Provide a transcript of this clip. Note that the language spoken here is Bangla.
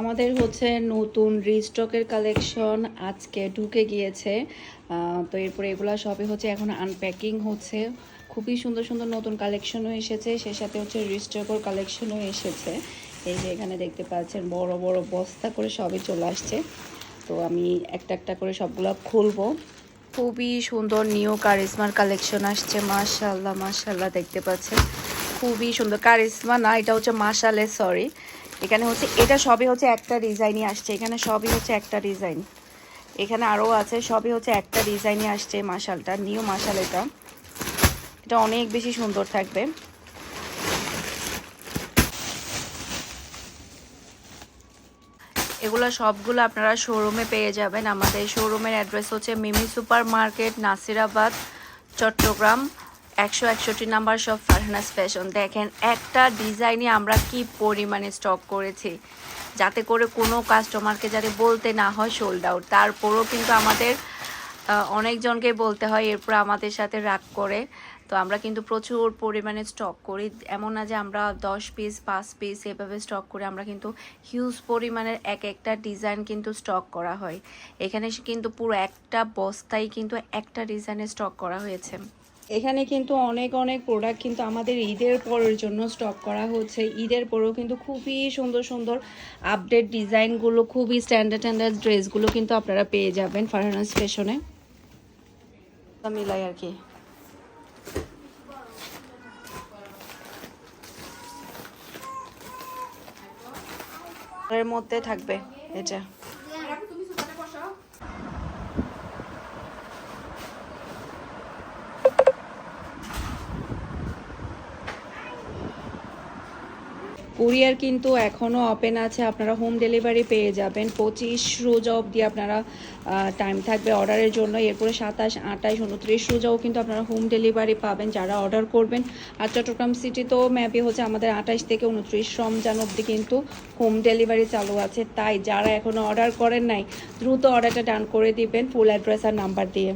আমাদের হচ্ছে নতুন রিস্টকের কালেকশন আজকে ঢুকে গিয়েছে। তো এরপরে এগুলো সবই হচ্ছে এখন আনপ্যাকিং হচ্ছে। খুবই সুন্দর সুন্দর নতুন কালেকশনও এসেছে সে সাথে হচ্ছে রিস্টকের কালেকশনও এসেছে। এই যে এখানে দেখতে পাচ্ছেন বড় বড় বস্তা করে সবই চলে আসছে। তো আমি একটা একটা করে সবগুলো খুলবো। খুবই সুন্দর নিউ কারিজমার কালেকশন আসছে মাশাল্লাহ মাশাল্লাহ দেখতে পাচ্ছেন। খুবই সুন্দর কারিজমা না, এটা হচ্ছে মাশালে সরি এখানে হচ্ছে, এটা সবই হচ্ছে একটা ডিজাইনই আসছে। এখানে সবই হচ্ছে একটা ডিজাইন। এখানে আরও আছে, সবই হচ্ছে একটা ডিজাইনই আসছে মাশালটা, নিউ মাশাল এটা। এটা অনেক বেশি সুন্দর থাকবে। এগুলো সবগুলো আপনারা শোরুমে পেয়ে যাবেন। আমাদের শোরুমের অ্যাড্রেস হচ্ছে মিমি সুপার মার্কেট নাসিরাবাদ, চট্টগ্রাম। একশো একষট্টি নাম্বার সব ফারহানাস ফ্যাশন দেখেন, একটা ডিজাইনই আমরা কি পরিমাণে স্টক করেছি, যাতে করে কোনো কাস্টমারকে যাতে বলতে না হয় সোল্ড আউট তারপরেও কিন্তু আমাদের অনেকজনকে বলতে হয়, এরপর আমাদের সাথে রাগ করে। তো আমরা কিন্তু প্রচুর পরিমাণে স্টক করি। এমন না যে আমরা দশ পিস পাঁচ পিস এভাবে স্টক করে আমরা কিন্তু হিউজ পরিমাণের এক একটা ডিজাইন কিন্তু স্টক করা হয়। এখানে কিন্তু পুরো একটা বস্তায় কিন্তু একটা ডিজাইনে স্টক করা হয়েছে। এখানে কিন্তু অনেক অনেক প্রোডাক্ট কিন্তু আমাদের ঈদের পরের জন্য স্টক করা হচ্ছে। ঈদের পরেও কিন্তু খুবই সুন্দর সুন্দর আপডেট ডিজাইনগুলো, খুবই স্ট্যান্ডার্ড স্ট্যান্ডার্ড ড্রেসগুলো কিন্তু আপনারা পেয়ে যাবেন ফারহানাস ফ্যাশনে মিলাই আর কি। এর মধ্যে থাকবে এটা। কুরিয়ার কিন্তু এখনও ওপেন আছে। আপনারা হোম ডেলিভারি পেয়ে যাবেন। পঁচিশ রোজা অবধি আপনারা টাইম থাকবে অর্ডারের জন্য। এরপরে সাতাশ, আঠাশ, উনত্রিশ রোজাও কিন্তু আপনারা হোম ডেলিভারি পাবেন যারা অর্ডার করবেন। আর চট্টগ্রাম সিটি তো ম্যাপে হচ্ছে আমাদের আঠাশ থেকে উনত্রিশ রমজান অবধি কিন্তু হোম ডেলিভারি চালু আছে। তাই যারা এখনও অর্ডার করেন নাই, দ্রুত অর্ডারটা ডান করে দিবেন। ফুল অ্যাড্রেস আর নাম্বার দিয়ে।